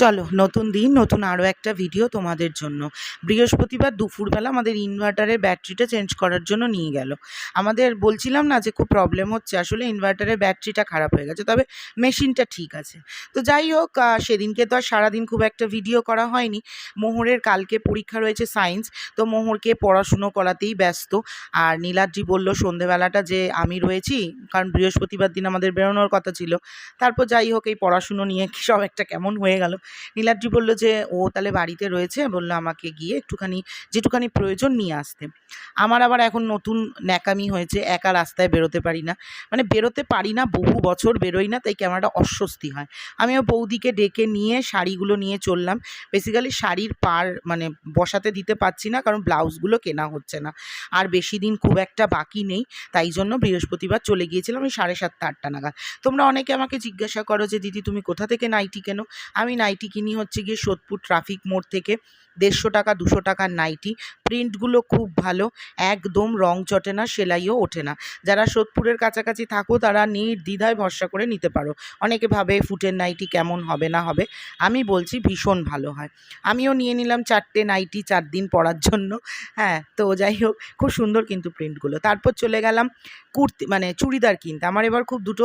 চলো, নতুন দিন, নতুন আরও একটা ভিডিও তোমাদের জন্য। বৃহস্পতিবার দুপুরবেলা আমাদের ইনভার্টারের ব্যাটারিটা চেঞ্জ করার জন্য নিয়ে গেল। আমাদের বলছিলাম না যে খুব প্রবলেম হচ্ছে, আসলে ইনভার্টারের ব্যাটারিটা খারাপ হয়ে গেছে, তবে মেশিনটা ঠিক আছে। তো যাই হোক সেদিনকে তো আর সারাদিন খুব একটা ভিডিও করা হয়নি। মোহরের কালকে পরীক্ষা রয়েছে সায়েন্স তো মোহরকে পড়াশুনো করাতেই ব্যস্ত। আর নীলাদ্রি বলল, সন্ধেবেলাটা যে আমি রয়েছি, কারণ বৃহস্পতিবার দিন আমাদের বেরোনোর কথা ছিল। তারপর যাই হোক, এই পড়াশুনো নিয়ে সব একটা কেমন হয়ে গেল। নীলাদ্রি বলল যে, ও তাহলে বাড়িতে রয়েছে? বলল, আমাকে গিয়ে একটুখানি, যেটুখানি প্রয়োজন নিয়ে আসতে। আমার আবার এখন নতুন ন্যাকামি হয়েছে, একা রাস্তায় বেরোতে পারি না। মানে বেরোতে পারি না, বহু বছর বেরোই না, তাই ক্যামেরাটা অস্বস্তি হয়। আমিও বৌদিকে ডেকে নিয়ে শাড়িগুলো নিয়ে চললাম। বেসিক্যালি শাড়ির পার মানে বসাতে দিতে পারছি না, কারণ ব্লাউজগুলো কেনা হচ্ছে না। আর বেশি দিন খুব একটা বাকি নেই, তাই জন্য বৃহস্পতিবার চলে গিয়েছিলাম ওই সাড়ে সাতটা, আটটা নাগাদ। তোমরা অনেকে আমাকে জিজ্ঞাসা করো যে, দিদি তুমি কোথা থেকে নাইটি কেনো? আমি নাইটি কিনি হচ্ছে গিয়ে সোদপুর ট্রাফিক মোড় থেকে। দেড়শো টাকা, দুশো টাকার নাইটি। প্রিন্টগুলো খুব ভালো, একদম রং চটে না, সেলাইও ওঠে না। যারা সোদপুরের কাছাকাছি থাকো, তারা নির্দ্বিধায় ভরসা করে নিতে পারো। অনেকে ভাবে ফুটের নাইটি কেমন হবে না হবে। আমি বলছি ভীষণ ভালো হয়। আমিও নিয়ে নিলাম চারটে নাইটি চার দিন পরার জন্য। হ্যাঁ তো যাই হোক, খুব সুন্দর কিন্তু প্রিন্টগুলো। তারপর চলে গেলাম কুর্তি মানে চুড়িদার কিনতে। আমার এবার খুব দুটো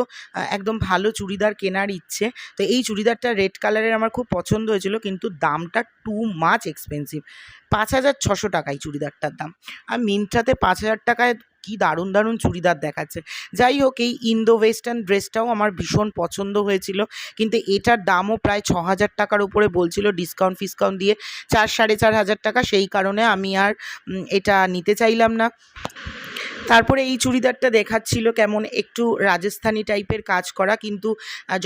একদম ভালো চুড়িদার কেনার ইচ্ছে। তো এই চুড়িদারটা রেড কালারের আমার খুব পছন্দ হয়েছিল, কিন্তু দামটা টু মাচ এক্সপেন্সিভ পাঁচ হাজার ছশো টাকায় চুড়িদারটার দাম। আর মিন্ট্রাতে পাঁচ হাজার টাকায় কি দারুণ দারুণ চুড়িদার দেখাচ্ছে। যাই হোক, এই ইন্দো ওয়েস্টার্ন ড্রেসটাও আমার ভীষণ পছন্দ হয়েছিল। কিন্তু এটার দামও প্রায় ছ হাজার টাকার উপরে বলছিল ডিসকাউন্ট ফিসকাউন্ট দিয়ে চার সাড়ে চার হাজার টাকা। সেই কারণে আমি আর এটা নিতে চাইলাম না। তারপরে এই চুড়িদারটা দেখাচ্ছিল কেমন একটু রাজস্থানি টাইপের কাজ করা, কিন্তু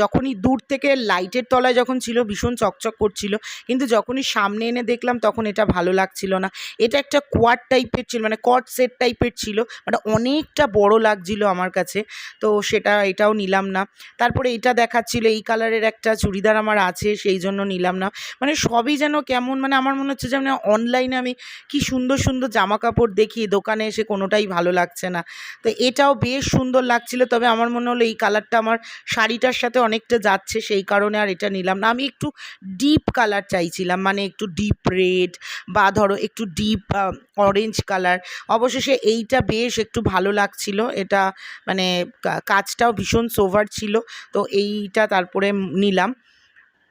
যখনই দূর থেকে লাইটের তলায় যখন ছিল ভীষণ চকচক করছিল, কিন্তু যখনই সামনে এনে দেখলাম তখন এটা ভালো লাগছিল না। এটা একটা কোয়াড টাইপের ছিল মানে কট সেট টাইপের ছিল মানে অনেকটা বড় লাগছিল আমার কাছে, তো সেটা, এটাও নিলাম না। তারপরে এটা দেখাচ্ছিল, এই কালারের একটা চুড়িদার আমার আছে, সেই জন্য নিলাম না। মানে সবই যেন কেমন মানে আমার মনে হচ্ছে যে অনলাইনে আমি কি সুন্দর সুন্দর জামা কাপড় দেখি, দোকানে এসে কোনোটাই ভালো লাগছে না। তো এটাও বেশ সুন্দর লাগছিল, তবে আমার মনে হলো এই কালারটা আমার শাড়িটার সাথে অনেকটা যাচ্ছে, সেই কারণে আর এটা নিলাম না। আমি একটু ডিপ কালার চাইছিলাম মানে একটু ডিপ রেড বা ধরো একটু ডিপ অরেঞ্জ কালার অবশেষে এইটা বেশ একটু ভালো লাগছিল, এটা মানে কাজটাও ভীষণ সোভার ছিল, তো এইটা তারপরে নিলাম।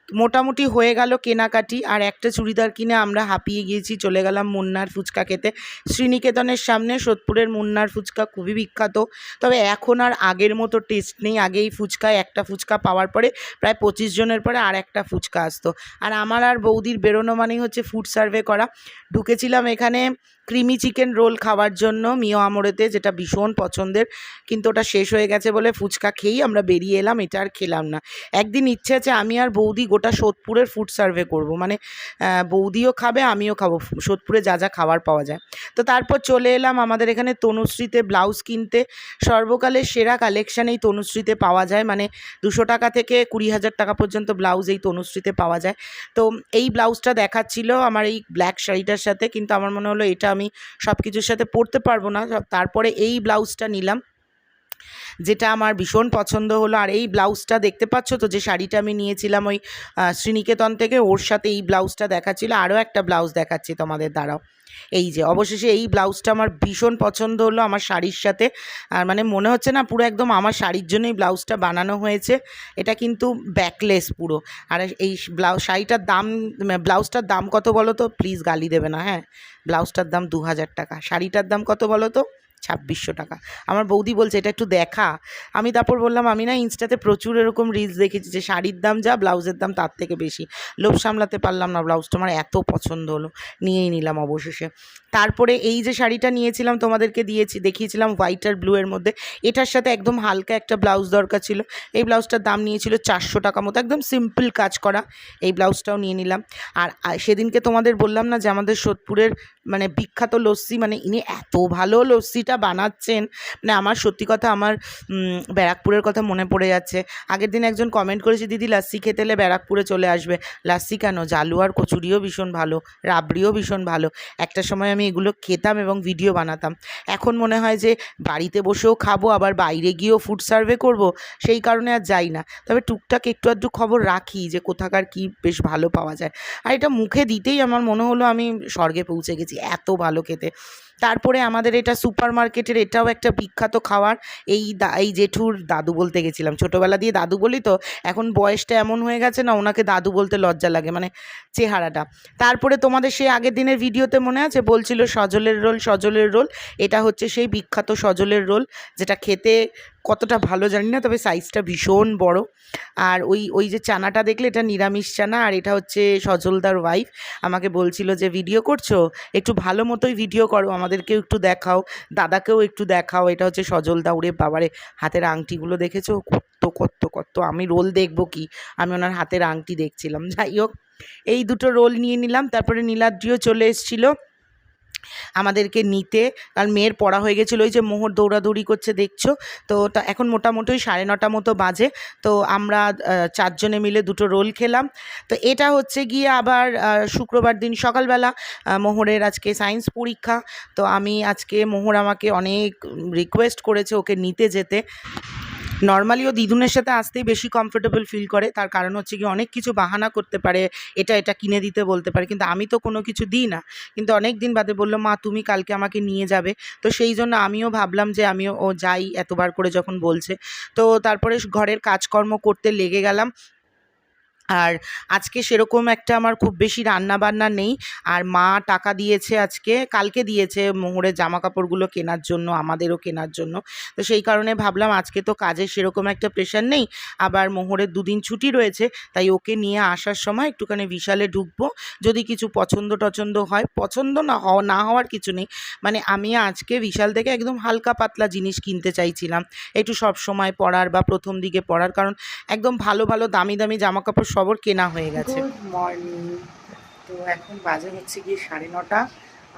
মোটামুটি হয়ে গেল কেনাকাটি, আর একটা চুড়িদার কিনে আমরা হাঁপিয়ে গিয়েছি, চলে গেলাম মুন্নার ফুচকা খেতে। শ্রীনিকেতনের সামনে সোদপুরের মুন্নার ফুচকা খুবই বিখ্যাত, তবে এখন আর আগের মতো টেস্ট নেই। আগে এই ফুচকায় একটা ফুচকা পাওয়ার পরে প্রায় পঁচিশ জনের পরে আর একটা ফুচকা আসতো। আর আমার আর বৌদির বেরোনো মানেই হচ্ছে ফুড সার্ভে করা। ঢুকেছিলাম এখানে ক্রিমি চিকেন রোল খাওয়ার জন্য মিও আমরেতে যেটা ভীষণ পছন্দের, কিন্তু ওটা শেষ হয়ে গেছে বলে ফুচকা খেয়েই আমরা বেরিয়ে এলাম, এটা আর খেলাম না। একদিন ইচ্ছে আছে আমি আর বৌদি গোটা সোদপুরের ফুড সার্ভে করব মানে বৌদিও খাবে, আমিও খাব, সোদপুরে যা যা খাবার পাওয়া যায়। তো তারপর চলে এলাম আমাদের এখানে তনুশ্রীতে ব্লাউজ কিনতে, সর্বকালের সেরা কালেকশান এই তনুশ্রীতে পাওয়া যায় মানে দুশো টাকা থেকে কুড়ি হাজার টাকা পর্যন্ত ব্লাউজ এই তনুশ্রীতে পাওয়া যায়। তো এই ব্লাউজটা দেখাচ্ছিল আমার এই ব্ল্যাক শাড়িটার সাথে, কিন্তু আমার মনে হলো এটা সব কিছুর সাথে পরতে পারব না। তারপরে এই ব্লাউজটা নিলাম, যেটা আমার ভীষণ পছন্দ হলো। আর এই ব্লাউজটা দেখতে পাচ্ছ তো, যে শাড়িটা আমি নিয়েছিলাম ওই শ্রীনিকেতন থেকে, ওর সাথে এই ব্লাউজটা দেখাচ্ছিল। আরও একটা ব্লাউজ দেখাচ্ছি তোমাদের দ্বারাও এই যে অবশেষে এই ব্লাউজটা আমার ভীষণ পছন্দ হলো আমার শাড়ির সাথে। আর মানে মনে হচ্ছে না পুরো একদম আমার শাড়ির জন্যই ব্লাউজটা বানানো হয়েছে। এটা কিন্তু ব্যাকলেস পুরো। আর এই ব্লাউজ শাড়িটার দাম, ব্লাউজটার দাম কত বলো তো? প্লিজ গালি দেবে না হ্যাঁ? ব্লাউজটার দাম দু হাজার টাকা। শাড়িটার দাম কত বলো তো? ছাব্বিশশো টাকা। আমার বৌদি বলছে, এটা একটু দেখা। আমি তারপর বললাম, আমি না ইনস্টাতে প্রচুর এরকম রিলস দেখেছি যে শাড়ির দাম যা, ব্লাউজের দাম তার থেকে বেশি। লোভ সামলাতে পারলাম না ব্লাউজটা আমার এত পছন্দ হলো। নিয়েই নিলাম অবশেষে। তারপরে এই যে শাড়িটা নিয়েছিলাম, তোমাদেরকে দিয়েছি, দেখিয়েছিলাম হোয়াইট আর ব্লু এর মধ্যে। এটার সাথে একদম হালকা একটা ব্লাউজ দরকার ছিল। এই ব্লাউজটার দাম নিয়েছিল চারশো টাকা মতো। একদম সিম্পল কাজ করা। এই ব্লাউজটাও নিয়ে নিলাম। আর আর সেদিনকে তোমাদের বললাম না যে আমাদের সোদপুরের মানে বিখ্যাত লস্যি মানে ইনি এত ভালো লস্যিটা লাস্সিটা বানাচ্ছেন মানে আমার সত্যি কথা আমার ব্যারাকপুরের কথা মনে পড়ে যাচ্ছে। আগের দিন একজন কমেন্ট করেছে, দিদি লাস্সি খেতে এলে ব্যারাকপুরে চলে আসবে। লাস্সি কেন? জালু আর কচুরিও ভীষণ ভালো, রাবড়িও ভীষণ ভালো। একটা সময় আমি এগুলো খেতাম এবং ভিডিও বানাতাম। এখন মনে হয় যে বাড়িতে বসেও খাব, আবার বাইরে গিয়েও ফুড সার্ভে করব, সেই কারণে আর যাই না। তবে টুকটাক একটু আধটু খবর রাখি যে কোথাকার কি বেশ ভালো পাওয়া যায়। আর এটা মুখে দিতেই আমার মনে হলো আমি স্বর্গে পৌঁছে গেছি, এত ভালো খেতে। তারপরে আমাদের এটা সুপার মার্কেটের এটাও একটা বিখ্যাত খাওয়ার এই দা, এই জেঠুর দাদু বলতে গেছিলাম। ছোটোবেলা দিয়ে দাদু বলি তো, এখন বয়সটা এমন হয়ে গেছে না, ওনাকে দাদু বলতে লজ্জা লাগে মানে চেহারাটা। তারপরে তোমাদের সেই আগের দিনের ভিডিওতে মনে আছে? বলছিল সজলের রোল সজলের রোল। এটা হচ্ছে সেই বিখ্যাত সজলের রোল, যেটা খেতে কতটা ভালো জানি না, তবে সাইজটা ভীষণ বড়। আর ওই ওই যে চানাটা দেখলে এটা নিরামিষ চানা, আর এটা হচ্ছে সজলদার ওয়াইফ আমাকে বলছিল যে, ভিডিও করছ? একটু ভালো মতোই ভিডিও করো, আমাদেরকেও একটু দেখাও, দাদাকেও একটু দেখাও। এটা হচ্ছে সজলদা উড়ে বাবারে, হাতের আংটিগুলো দেখেছ? কত কত কত আমি রোল দেখব কি? আমি ওনার হাতের আংটি দেখছিলাম। যাই হোক, এই দুটো রোল নিয়ে নিলাম, তারপরে নীলাদ্রিও চলে এসেছিল। আমাদেরকে নিতে। কারণ মেয়ের পড়া হয়ে গেছিল, ওই যে মোহর দৌড়াদৌড়ি করছে, দেখছ? তো তা এখন মোটামুটি সাড়ে নটা মতো বাজে। তো আমরা চারজনে মিলে দুটো রোল খেলাম। তো এটা হচ্ছে গিয়ে আবার শুক্রবার দিন সকালবেলা মোহরের আজকে সায়েন্স পরীক্ষা। তো আমি আজকে মোহর আমাকে অনেক রিকোয়েস্ট করেছে ওকে নিতে যেতে। নর্মালি ও দিদুনের সাথে আসতেই বেশি কমফোর্টেবল ফিল করে। তার কারণ হচ্ছে কি অনেক কিছু বাহানা করতে পারে, এটা এটা কিনে দিতে বলতে পারে, কিন্তু আমি তো কোনো কিছু দিই না। কিন্তু অনেক দিন বাদে বলল, মা, তুমি কালকে আমাকে নিয়ে যাবে। তো সেই জন্য আমিও ভাবলাম যে আমিও ও যাই এতবার করে যখন বলছে। তো তারপরে ঘরের কাজকর্ম করতে লেগে গেলাম। আর আজকে সেরকম একটা আমার খুব বেশি রান্না বান্না নেই। আর মা টাকা দিয়েছে আজকে, কালকে দিয়েছে মোহরের জামা কাপড়গুলো কেনার জন্য, আমাদেরও কেনার জন্য। তো সেই কারণে ভাবলাম আজকে তো কাজের সেরকম একটা প্রেশার নেই। আবার মোহরের দুদিন ছুটি রয়েছে, তাই ওকে নিয়ে আসার সময় একটুখানি বিশালে ঢুকবো। যদি কিছু পছন্দ টছন্দ হয়, পছন্দ না হওয়া, না হওয়ার কিছু নেই। মানে আমি আজকে বিশাল থেকে একদম হালকা পাতলা জিনিস কিনতে চাইছিলাম। একটু সব সময় পরার বা প্রথম দিকে পরার, কারণ একদম ভালো ভালো, দামি দামি জামা কাপড় সবর কেনা হয়ে গেছে। মর্নিং তো এখন বাজে হচ্ছে গিয়ে সাড়ে নটা।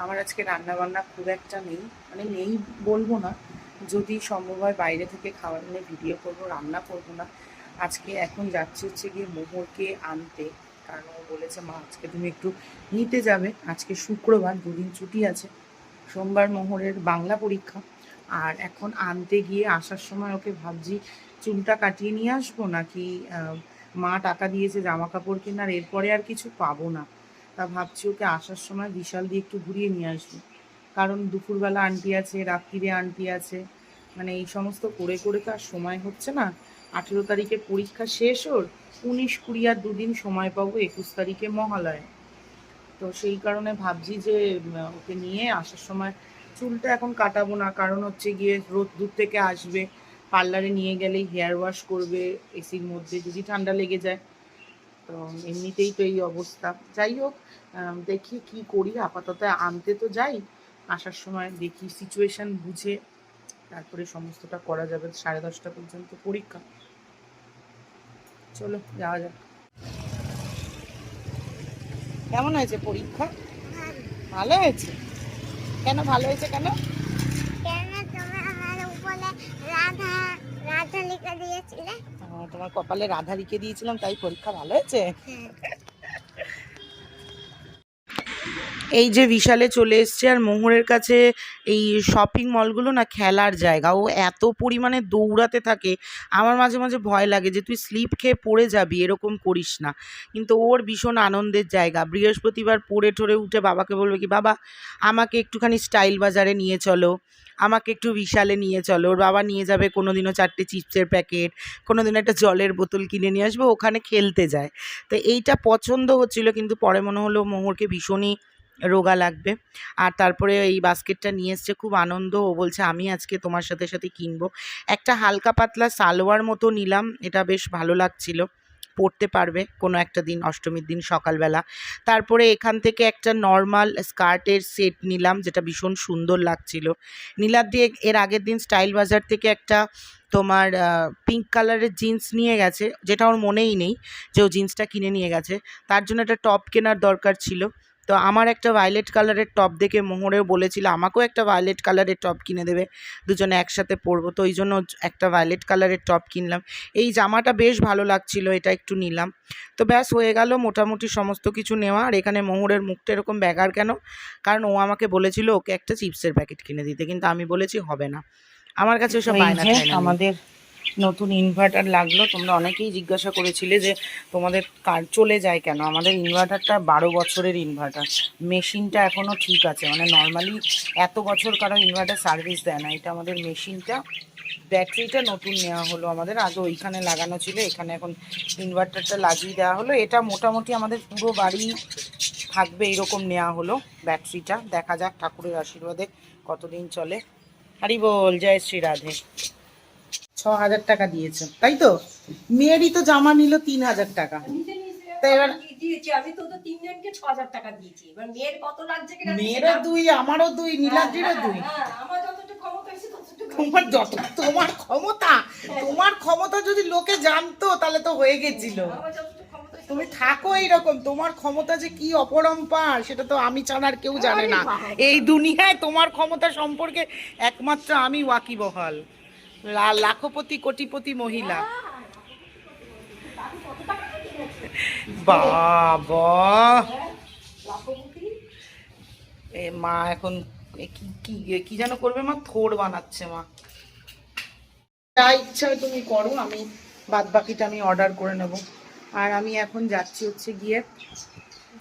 আমার আজকে রান্না বান্না খুব একটা নেই মানে নেই বলব না। যদি সম্ভব হয় বাইরে থেকে খাবার নিয়ে ভিডিও করব, রান্না করব না। আজকে এখন যাচ্ছি হচ্ছে গিয়ে মোহরকে আনতে। কারণ ও বলেছে, মা, আজকে তুমি একটু নিতে যাবে। আজকে শুক্রবার, দুদিন ছুটি আছে। সোমবার মোহরের বাংলা পরীক্ষা। আর এখন আনতে গিয়ে আসার সময় ওকে ভাবছি, চুলটা কাটিয়ে নিয়ে আসব নাকি মা টাকা দিয়েছে জামা কাপড় কেনার, এরপরে আর কিছু পাবো না। তা ভাবছি ওকে আসার সময় বিশাল দিয়ে একটু ঘুরিয়ে নিয়ে আসব। কারণ দুপুরবেলা আন্টি আছে, রাত্রিরে আন্টি আছে মানে এই সমস্ত করে করে তো আর সময় হচ্ছে না। আঠেরো তারিখে পরীক্ষা শেষ ওর, উনিশ কুড়ি আর দুদিন সময় পাবো একুশ তারিখে মহালয়া। তো সেই কারণে ভাবছি যে ওকে নিয়ে আসার সময় চুলটা এখন কাটাবো না, কারণ হচ্ছে গিয়ে রোদ দূর থেকে আসবে। পার্লারে নিয়ে গেলেই হেয়ার ওয়াশ করবে এসির মধ্যে যদি ঠান্ডা লেগে যায়। তো এমনিতেই তো এই অবস্থা। যাই হোক দেখি কি করি, আপাতত আনতে তো যাই। আসার সময় দেখি সিচুয়েশন বুঝে তারপরে সমস্তটা করা যাবে, সাড়ে দশটা পর্যন্ত পরীক্ষা। চলো, যাওয়া যাক। কেমন হয়েছে পরীক্ষা? ভালো হয়েছে? কেন ভালো হয়েছে কেন? আহ, তোমার কপালে রাধা লিখে দিয়েছিলাম তাই পরীক্ষা ভালো হয়েছে? এই যে বিশালে চলে এসছে আর মোহরের কাছে এই শপিং মলগুলো না খেলার জায়গা। ও এত পরিমাণে দৌড়াতে থাকে, আমার মাঝে মাঝে ভয় লাগে যে তুই স্লিপ খেয়ে পড়ে যাবি, এরকম করিস না। কিন্তু ওর ভীষণ আনন্দের জায়গা। বৃহস্পতিবার পড়ে ঠরে উঠে বাবাকে বলবে কি, বাবা, আমাকে একটুখানি স্টাইল বাজারে নিয়ে চলো। আমাকে একটু বিশালে নিয়ে চলো। ওর বাবা নিয়ে যাবে কোনো দিনও চারটে চিপসের প্যাকেট কোনো দিন একটা জলের বোতল কিনে নিয়ে আসবে, ওখানে খেলতে যায়। তো এইটা পছন্দ হচ্ছিল, কিন্তু পরে মনে হলো মোহরকে ভীষণই রোগা লাগবে। আর তারপরে এই বাস্কেটটা নিয়ে এসছে, খুব আনন্দ। ও বলছে, আমি আজকে তোমার সাথে সাথে কিনবো। একটা হালকা পাতলা সালোয়ার মতো নিলাম। এটা বেশ ভালো লাগছিল। পরতে পারবে কোনো একটা দিন, অষ্টমীর দিন সকালবেলা। তারপরে এখান থেকে একটা নর্মাল স্কার্টের সেট নিলাম, যেটা ভীষণ সুন্দর লাগছিল। নীলার দিয়ে এর আগের দিন স্টাইল বাজার থেকে একটা তোমার পিঙ্ক কালারের জিন্স নিয়ে গেছে, যেটা ওর মনেই নেই যে ও জিন্সটা কিনে নিয়ে গেছে। তার জন্য একটা টপ কেনার দরকার ছিল। তো আমার একটা ভায়োলেট কালারের টপ দেখে মোহরেও বলেছিল আমাকেও একটা ভায়োলেট কালারের টপ কিনে দেবে দুজনে একসাথে পরবো। তো ওই জন্য একটা ভায়োলেট কালারের টপ কিনলাম। এই জামাটা বেশ ভালো লাগছিল এটা একটু নিলাম। তো ব্যাস হয়ে গেল মোটামুটি সমস্ত কিছু নেওয়া। আর এখানে মোহরের মুখটা এরকম ব্যাগার কেন? কারণ ও আমাকে বলেছিল ওকে একটা চিপসের প্যাকেট কিনে দিতে। কিন্তু আমি বলেছি হবে না। আমার কাছে ওসব বায়না। আমাদের নতুন ইনভার্টার লাগল, তোমরা অনেকেই জিজ্ঞাসা করেছিলে যে তোমাদের কার চলে যায় কেন? আমাদের ইনভার্টারটা বারো বছরের ইনভার্টার মেশিনটা এখনও ঠিক আছে। মানে নর্মালি এত বছর কারও ইনভার্টার সার্ভিস দেয় না। এটা আমাদের মেশিনটা, ব্যাটারিটা নতুন নেওয়া হলো আমাদের। আগে ওইখানে লাগানো ছিল, এখানে এখন ইনভার্টারটা লাগিয়ে দেওয়া হলো। এটা মোটামুটি আমাদের পুরো বাড়ি থাকবে এরকম নেওয়া হলো, ব্যাটারিটা। দেখা যাক ঠাকুরের আশীর্বাদে কতদিন চলে। হারি বল, জয় শ্রী রাধে। ছ হাজার টাকা দিয়েছে। তাই তো? মেয়েরই তো জামা নিল তিন হাজার টাকা দিয়েছি আমি তো তো তিনজনকে ছ হাজার টাকা দিয়েছি। এবার মেয়ের কত লাগছে কিনা মেয়েরও দুই আমারও দুই নীলাদ্রিরও দুই। হ্যাঁ, আমার যতটুকু ক্ষমতা হয়েছে ততটুকু তোমার যত তোমার ক্ষমতা তোমার ক্ষমতা যদি লোকে জানতো তাহলে তো হয়ে গেছিল। তুমি থাকো এইরকম তোমার ক্ষমতা যে কি অপরম্পার সেটা তো আমি আর কেউ জানে না। এই দুনিয়ায় তোমার ক্ষমতা সম্পর্কে একমাত্র আমি ওয়াকিবহাল। লাখপতি, কোটিপতি মহিলা। বাবা। এ মা এখন কি কি কি যেন করবে মা? থোড় বানাচ্ছে মা। যা ইচ্ছা তুমি করো, আমি বাদ বাকিটা আমি অর্ডার করে নেব। আর আমি এখন যাচ্ছি হচ্ছে গিয়ে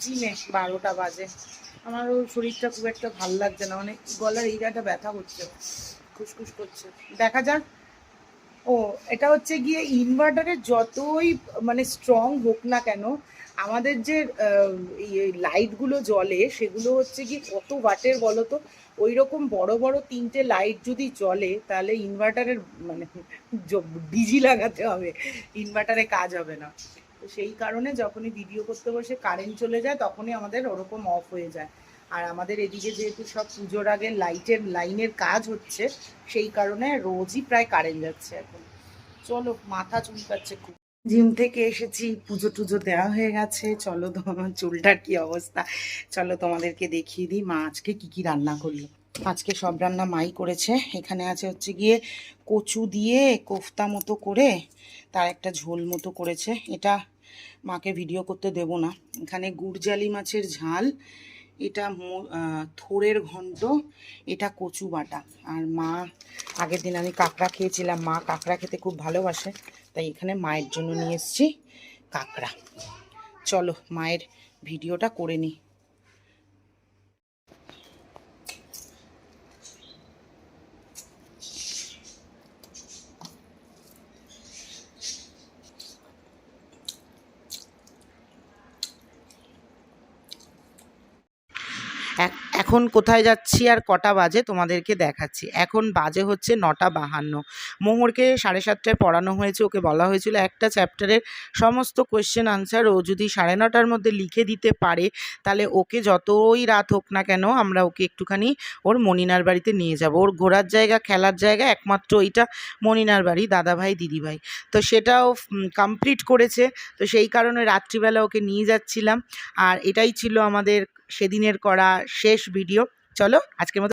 জিমে, বারোটা বাজে। আমার ওর শরীরটা খুব একটা ভালো লাগছে না মানে গলার এই জায়গাটা ব্যথা হচ্ছে খুসখুস করছে। দেখা যাক। ও, এটা হচ্ছে গিয়ে ইনভার্টারের যতই মানে স্ট্রং হোক না কেন, আমাদের যে লাইটগুলো জ্বলে, সেগুলো হচ্ছে কি কত ওয়াটের বলো তো ওই রকম বড় বড় তিনটে লাইট যদি জ্বলে, তাহলে ইনভার্টারের মানে ডিজি লাগাতে হবে। ইনভার্টারে কাজ হবে না। তো সেই কারণে যখনই ভিডিও করতে বসে কারেন্ট চলে যায়, তখনই আমাদের ওরকম অফ হয়ে যায়। আর আমাদের এদিকে যেহেতু সব পুজোর আগে লাইটের লাইনের কাজ হচ্ছে, সেই কারণে রোজই প্রায় কারেন্ট যাচ্ছে এখন। চলো, মাথা চুলকাচ্ছে খুব। জিম থেকে এসেছি, পুজো টুজো দেওয়া হয়ে গেছে। চলো, তোমার চুলটার কি অবস্থা? চলো, তোমাদেরকে দেখিয়ে দিই মা আজকে কি কি রান্না করল। আজকে সব রান্না মাই করেছে। এখানে আছে হচ্ছে গিয়ে কচু দিয়ে কোফতা মতো করে, তার একটা ঝোল মতো করেছে। এটা মাকে ভিডিও করতে দেব না। এখানে গুড়জালি মাছের ঝাল এটা থোরের ঘন্ট, এটা কচু বাটা। আর মা, আগের দিন আমি কাঁকড়া খেয়েছিলাম। মা কাঁকড়া খেতে খুব ভালোবাসে, তাই এখানে মায়ের জন্য নিয়ে এসছি কাঁকড়া। চলো, মায়ের ভিডিওটা করে নিই এ- এখন কোথায় যাচ্ছি আর কটা বাজে তোমাদেরকে দেখাচ্ছি। এখন বাজে হচ্ছে নটা বাহান্ন। মোহরকে সাড়ে সাতটায় পড়ানো হয়েছে, ওকে বলা হয়েছিল একটা চ্যাপ্টারের সমস্ত কোয়েশ্চেন আনসার ও যদি সাড়ে নটার মধ্যে লিখে দিতে পারে, তাহলে ওকে যতই রাত হোক না কেন আমরা ওকে একটুখানি ওর মনিনার বাড়িতে নিয়ে যাব। ওর ঘোরার জায়গা, খেলার জায়গা একমাত্র ওইটা মনিনার বাড়ি, দাদাভাই, দিদিভাই। তো সেটাও কমপ্লিট করেছে। তো সেই কারণে রাত্রিবেলা ওকে নিয়ে যাচ্ছিলাম। আর এটাই ছিল আমাদের সেদিনের করা শেষ ভিডিও চলো, আজকের মতো